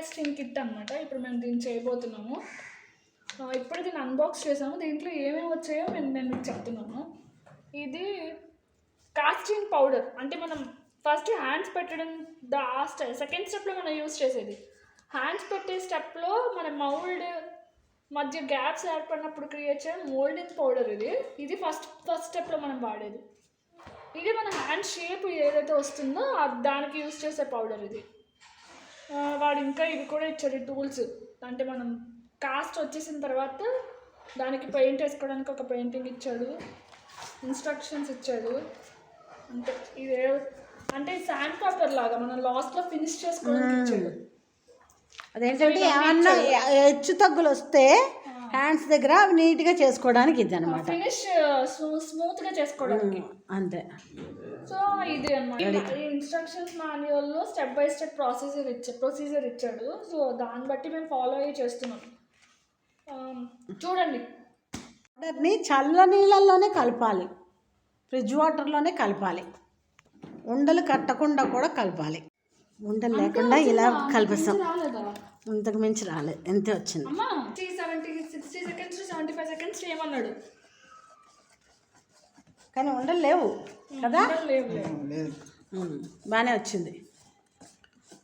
Casting kit అనమాట ఇప్పుడు మేము దీన్ని చేయబోతున్నాము. ఇప్పుడు దీన్ని అన్బాక్స్ చేసాము దీంట్లో ఏమేమి వచ్చాయో నేను నేను మీకు చెప్తున్నాను. ఇది కాస్టింగ్ పౌడర్ అంటే మనం ఫస్ట్ హ్యాండ్స్ పెట్టడం ద ఆ స్టెప్ సెకండ్ స్టెప్లో మనం యూస్ చేసేది. హ్యాండ్స్ పెట్టే స్టెప్లో మన మౌల్డ్ మధ్య గ్యాప్స్ ఏర్పడినప్పుడు క్రియేట్ చేయడం మోల్డింగ్ పౌడర్ ఇది. ఇది ఫస్ట్ ఫస్ట్ స్టెప్లో మనం వాడేది. ఇది మన హ్యాండ్ షేప్ ఏదైతే వస్తుందో దానికి యూస్ చేసే పౌడర్ ఇది. వాడు ఇంకా ఇవి కూడా ఇచ్చాడు టూల్స్. అంటే మనం కాస్ట్ వచ్చేసిన తర్వాత దానికి పెయింట్ వేసుకోవడానికి ఒక పెయింటింగ్ ఇచ్చాడు. ఇన్స్ట్రక్షన్స్ ఇచ్చాడు. అంటే ఇది అంటే శాండ్ పేపర్ లాగా మనం లాస్ట్లో ఫినిష్ చేసుకోవడానికి ఇచ్చాడు. అదేంటంటే ఏమన్నా హెచ్చు తగ్గులు వస్తే హ్యాండ్స్ దగ్గర అవి నీట్గా చేసుకోవడానికి ఇది అనమాట ఫినిష్ స్మూత్గా చేసుకోవడానికి. అంతే. సో ఇది అనమాట ఇన్స్ట్రక్షన్స్ మాన్యువల్లో స్టెప్ బై స్టెప్ ప్రాసెసర్ ఇచ్చా ప్రొసీజర్ ఇచ్చాడు. సో దాన్ని బట్టి మేము ఫాలో అయ్యి చేస్తున్నాం. ఆ, చూడండి. వాటర్ని చల్ల నీళ్ళల్లోనే కలపాలి. ఫ్రిడ్జ్ వాటర్లోనే కలపాలి. ఉండలు కట్టకుండా కూడా కలపాలి. ఉండలు లేకుండా ఇలా కలిపిస్తాం ఇంతకు మించి రాలేదు. ఎంతే వచ్చింది అమ్మా seventy sixty seconds seventy five seconds చేయమన్నాడు. కానీ ఉండలు లేవు కదా? బాగానే వచ్చింది.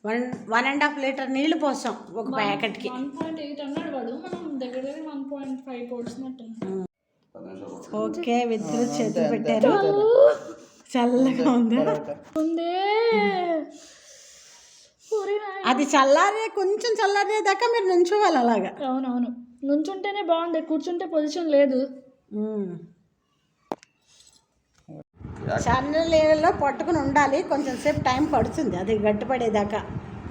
One one and half litre నీళ్ళు పోసాం ఒక ప్యాకెట్కి. వన్ పాయింట్ ఎయిట్ అన్నాడు వాడు. మనం దగ్గర దగ్గర వన్ పాయింట్ ఫైవ్ పోడ్చినట్టు ఓకే విద్యుత్ చేతులు పెట్టారు. చల్లగా ఉంది? ఉందే. అది చల్లారే కొంచెం చల్లారే దాకా మీరు నుంచోవాలి అలాగా. అవునవును. నుంచుంటేనే బాగుంది కూర్చుంటే పొజిషన్ లేదు. చల్ల నీళ్ళలో పట్టుకుని ఉండాలి కొంచెం సేపు టైం పడుతుంది అది గట్టిపడేదాకా.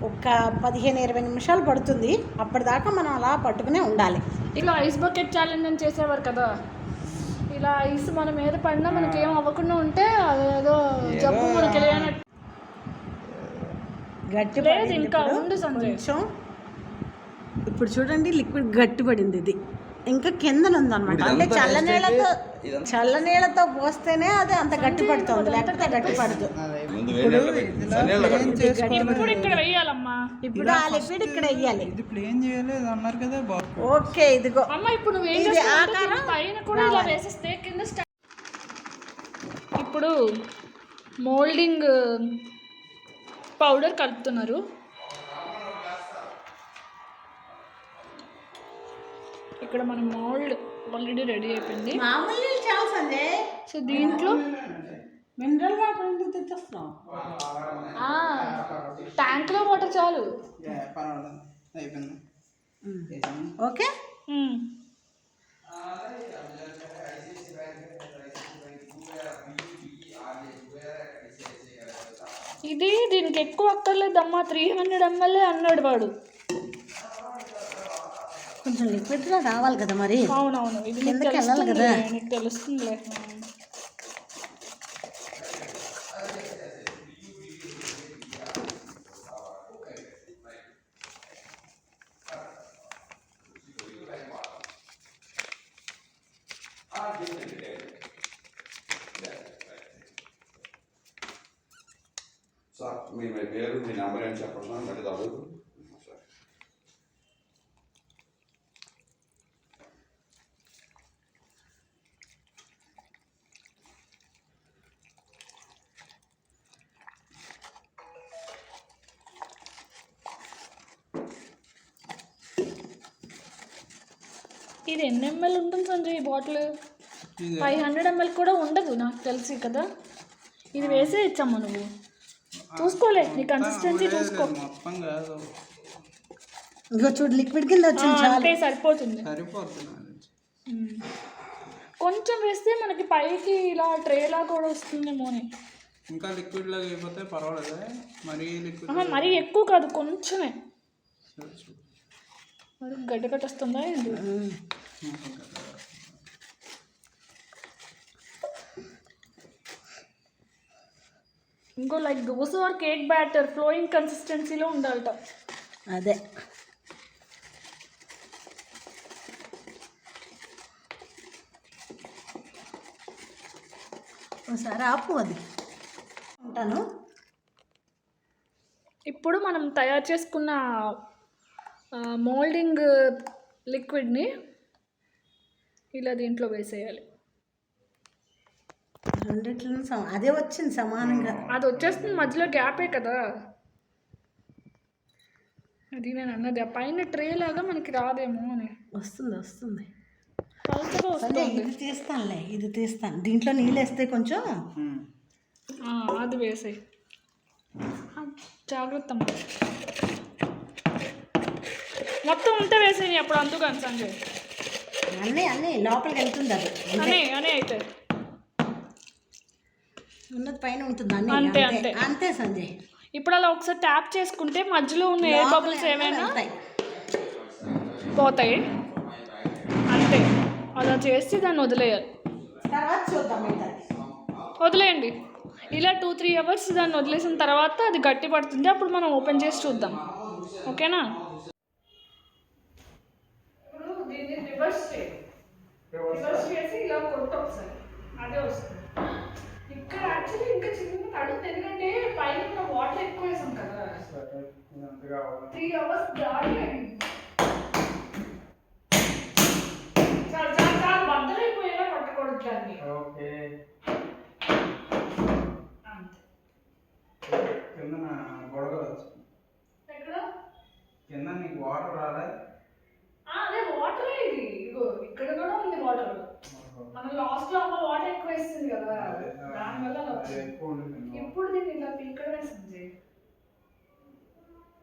ఒక పదిహేను ఇరవై నిమిషాలు పడుతుంది అప్పటిదాకా మనం అలా పట్టుకునే ఉండాలి. ఇలా ఐస్ బకెట్ ఛాలెంజ్ అని చేసేవారు కదా? ఇలా ఐస్ మన మీద పడినా మనకి ఏం అవ్వకుండా ఉంటే అదేదో జబ్బు మనకి లేనట్టు. గట్టి లేదు ఇంకా ఉంది సంజయ్. కొంచెం ఇప్పుడు చూడండి లిక్విడ్ గట్టిపడింది ఇది. ఇంకా కింద ఉందన్నమాట అంటే చల్ల నీళ్ళతో చల్ల నీళ్ళతో పోస్తేనే అది అంత గట్టి పడుతుంది. లేకపోతే గట్టి పడదు. ఇప్పుడు ఇక్కడ వెయ్యాలమ్మా ఇప్పుడు ఆ లిక్విడ్ ఇక్కడ వేయాలి. ఇది ప్లేన్ చేయలేదు అన్నారు కదా ఓకే ఇదిగో. అమ్మ ఇప్పుడు నువ్వు ఏం ఇది ఆకారం పైన కూడా ఇలా వేసేస్తే కింద ఇప్పుడు మోల్డింగ్ పౌడర్ కలుపుతున్నారు. ఇక్కడ మన మోల్డ్ ఆల్రెడీ రెడీ అయిపోయింది. సో దీంట్లో మినరల్ వాటర్ ఎందుకు తెచ్చేస్తున్నావు? ట్యాంక్లో వాటర్ చాలు. పర్వాలేదు. అయిపోయింది. వేసాము. ఓకే. ఇది దీనికి ఎక్కువ అక్కర్లేదమ్మా. త్రీ హండ్రెడ్ ఎంఎల్ఏ అన్నాడు వాడు. కొంచెం లిక్విడ్లో రావాలి కదా మరి అవునవును ఇది నీకు కిందకి వెళ్ళాలి తెలుస్తుందిలే కదా. నీకు తెలుస్తుందిలే సార్ మీ మీ పేరు మీ నెంబర్ ఏంటి చెప్పండి సార్ మళ్ళీ అడుగు సార్ ఇది ఎన్ని ఎంఎల్ ఉంటుంది సంజయ్ ఈ బాటిల్? ఫైవ్ హండ్రెడ్ ఎంఎల్ కూడా ఉండదు నాకు తెలిసి కదా. ఇది వేసే ఇచ్చాము నువ్వు. చూసుకోలే నీ కన్సిస్టెన్సీ చూసుకో. ఇంకో చూడు లిక్విడ్ కింద వచ్చింది అంటే సరిపోతుంది. కొంచెం వేస్తే మనకి పైకి ఇలా ట్రేలా కూడా వస్తుందేమో అని. ఇంకా లిక్విడ్ లాగా అయిపోతే పర్వాలేదు. మరీ లిక్విడ్ మరీ ఎక్కువ కాదు కొంచెమే. మరి గడ్డ కట్టొస్తుందా ఏంటి ఇంకో like dosa or cake batter flowing కన్సిస్టెన్సీలో ఉండాలట. అదే. ఒకసారి ఆపు అది. ఉంటాను. ఇప్పుడు మనం తయారు చేసుకున్న మోల్డింగ్ లిక్విడ్ని ఇలా దీంట్లో వేసేయాలి. రెండిట్లను అదే వచ్చింది సమానంగా. అది వచ్చేస్తుంది మధ్యలో గ్యాపే కదా. అది నేను అన్నది ఆ పైన ట్రే లాగా మనకి రాదేమో అని. వస్తుంది వస్తుంది. ఇది తీస్తానులే ఇది తీస్తాను. దీంట్లో నీళ్ళు వేస్తే కొంచెం ఆ, అది వేసాయి. జాగ్రత్త. మొత్తం ఉంటే వేసేయి అప్పుడు అందుకని సంజయ్. అన్నీ అన్నీ లోపలికి వెళ్తుంది అది. అనే అనే అయితే. ఉన్నది పైన ఉంటుంది అన్నీ. అంతే, అంతే అంతే. సంజయ్. ఇప్పుడు అలా ఒకసారి ట్యాప్ చేసుకుంటే మధ్యలో ఉన్న ఎయిర్ బబుల్స్ ఏమైనా వెళ్తాయి. పోతాయి. అంతే. అలా చేసి దాన్ని వదిలేయాలి. తర్వాత చూద్దాం మిగతాది వదిలేయండి. ఇలా టూ త్రీ అవర్స్ దాన్ని వదిలేసిన తర్వాత అది గట్టి పడుతుంది అప్పుడు మనం ఓపెన్ చేసి చూద్దాం. ఓకేనా ఇప్పుడు దీన్ని రివర్స్ చేయి రివర్స్ చేసి ఇలా కొట్టు ఒకసారి. అదే వస్తుంది. ఇక్కడ యాక్చువల్లీ ఇంకా చిన్న తడుతుంది ఎందుకంటే పైన ఉన్న వాటర్ ఎక్కువ వేసాం కదా. త్రీ అవర్స్ దాడి చాలా చాలా చాలా బద్దలైపోయేలా కొట్టకూడదు దాన్ని ఓకే అంతే కింద గొడవ వచ్చింది ఎక్కడ కింద నీకు వాటర్ రాలే ఆ, అదే వాటర్ ఇది ఇగో ఇక్కడ కూడా ఉంది వాటర్ మనం లాస్ట్లో అమ్మ వాటర్ ఎక్కువ వేస్తుంది కదా దానివల్ల అలా అది వచ్చింది. ఎక్కువ ఉంటుంది ఇప్పుడు దీన్ని ఇలా పీకడం వేసింది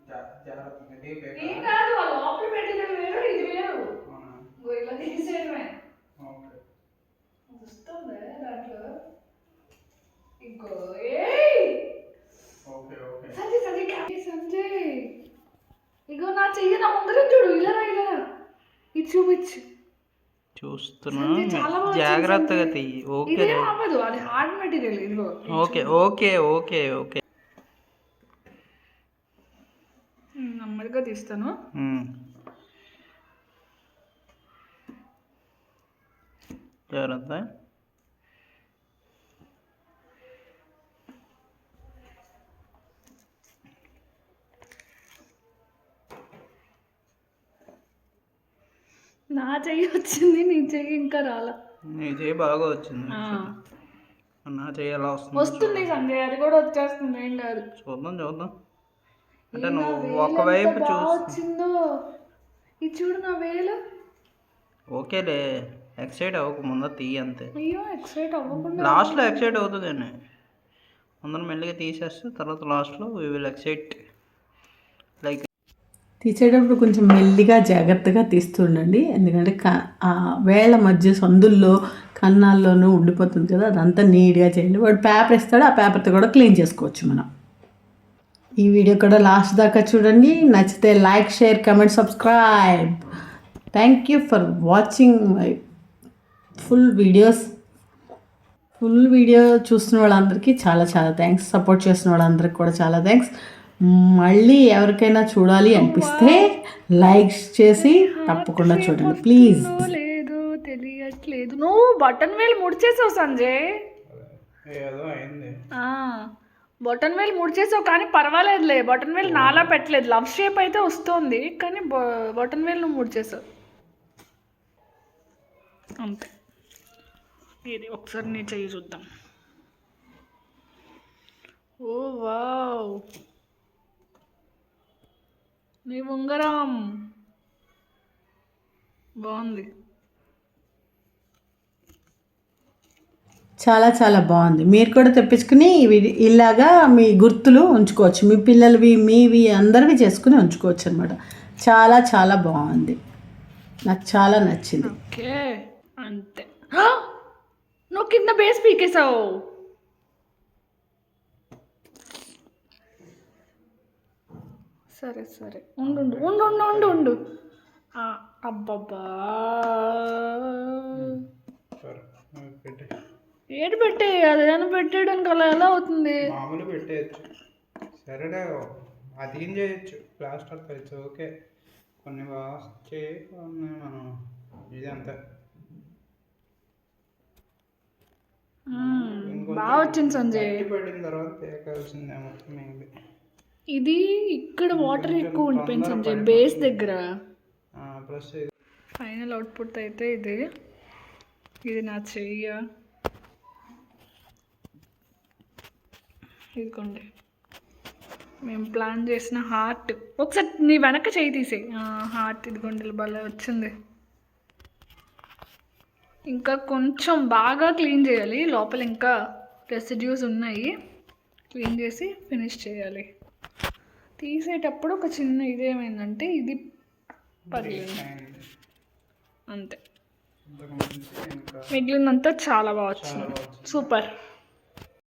జా- జాగ్రత్త డీప్ ఏం కాదు ఆ లోపల పెట్టినది వేరు ఇది వేరు. అవునా? ఇగో ఇలా తీసేయడమే. ఓకే. వస్తుందా దాంట్లో. ఇంకో ఏయ్ ఓకే ఓకే సంజయ్ సంజయ్ కాకి సంజయ్ ఇగో నా చెయ్యి నా ముందర చూడు ఇలా రా ఇలా రా. ఇది చూపించు చూస్తున్నా. జాగ్రత్తగా తీయి. ఓకే హార్డ్ మెటీరియల్ ఇదిగో. Okay okay okay okay. నెమ్మదిగా తీస్తాను. జాగ్రత్త. నా చెయ్యి వచ్చింది. చెయ్యి ఇంకా రాలా. నీ చేయి బాగా వచ్చింది. నా చేయి ఎలా వస్తుంది వస్తుంది సంజయ్ అది కూడా వచ్చేస్తుంది ఏం కాదు. చూద్దాం చూద్దాం. అంటే నువ్వు ఒకవైపు వచ్చిందో. ఇది చూడు నా వేలు. ఓకేలే ఎక్సైట్ అవ్వక ముందర తీయి అంతే. అయ్యో ఎక్సైట్ అవ్వకుండా లాస్ట్లో ఎక్సైట్ అవుతుంది కానీ ముందర మెల్లిగా తీసేస్తే తర్వాత లాస్ట్లో వీ విల్ ఎక్సైట్ లైక్ తీసేటప్పుడు కొంచెం మెల్లిగా జాగ్రత్తగా తీస్తుండండి. ఎందుకంటే క ఆ వేళ్ళ మధ్య సందుల్లో కన్నాల్లోనూ ఉండిపోతుంది కదా అదంతా నీట్గా చేయండి. వాడు పేపర్ ఇస్తాడు ఆ పేపర్తో కూడా క్లీన్ చేసుకోవచ్చు మనం. ఈ వీడియో కూడా లాస్ట్ దాకా చూడండి. నచ్చితే like share comment subscribe. Thank you for watching my full videos. Full video చూస్తున్న వాళ్ళందరికీ చాలా చాలా థ్యాంక్స్. సపోర్ట్ చేసిన వాళ్ళందరికీ కూడా చాలా థ్యాంక్స్. మళ్ళీ ఎవరికైనా చూడాలి అనిపిస్తే లైక్ చేసి తప్పకుండా చూడండి. ప్లీజ్. లేదో తెలియట్లేదు. నువ్వు బటన్ వేలు ముడిచేసావు సంజయ్. ఏదో అయింది. ఆ, బటన్ వేలు ముడిచేసావు కానీ పర్వాలేదులే. బటన్ వేలు నాలా పెట్టలేదు. లవ్ షేప్ అయితే వస్తుంది కానీ బటన్ వేలు నువ్వు ముడిచేసావు. అంతే. ఇది ఒకసారి నీ చెయ్యి చూద్దాం. ఓ వావ్. నీ ఉంగరం. బాగుంది. చాలా చాలా బాగుంది. మీరు కూడా తెప్పించుకుని ఇలాగా మీ గుర్తులు ఉంచుకోవచ్చు. మీ పిల్లలవి మీవి అందరివి చేసుకుని ఉంచుకోవచ్చు అనమాట చాలా చాలా బాగుంది. నాకు చాలా నచ్చింది. ఓకే. అంతే! నువ్వు కింద బేస్ పీకేసావు సరే సరే. ఉండు ఉండు ఉండు ఉండు ఉండు అబ్బబ్బా. ఏడు పెట్టే అదేనా పెట్టేయడానికి అలా ఎలా అవుతుంది? మామూలు పెట్టేయచ్చు. సరేలే అది ఏం చేయొచ్చు? ప్లాస్టర్ తెచ్చు ఓకే. కొన్ని బాగా కొన్ని మనం ఇది అంతే. మ్మ్, ఇంకొంచెం బాగా వచ్చింది సంజయ్. పడిన తర్వాత తేకాల్సిందేమో మేబీ ఇది ఇక్కడ వాటర్ ఎక్కువ పడిపోతుంది. బేస్ దగ్గర. ఫైనల్ అవుట్పుట్ అయితే ఇది. ఇది నా చెయ్య. ఇదిగోండి. మేము ప్లాన్ చేసిన హార్ట్ ఒకసారి నీ వెనక చెయ్యి తీసే హార్ట్ ఇదిగోండి భలే వచ్చింది. ఇంకా కొంచెం బాగా క్లీన్ చేయాలి. లోపల ఇంకా రెసిడ్యూస్ ఉన్నాయి. క్లీన్ చేసి ఫినిష్ చేయాలి. తీసేటప్పుడు ఒక చిన్న ఇదేమైందంటే ఇది పగిలింది అయింది. అంతే మిగిలినంతా చాలా బాగా వచ్చింది. సూపర్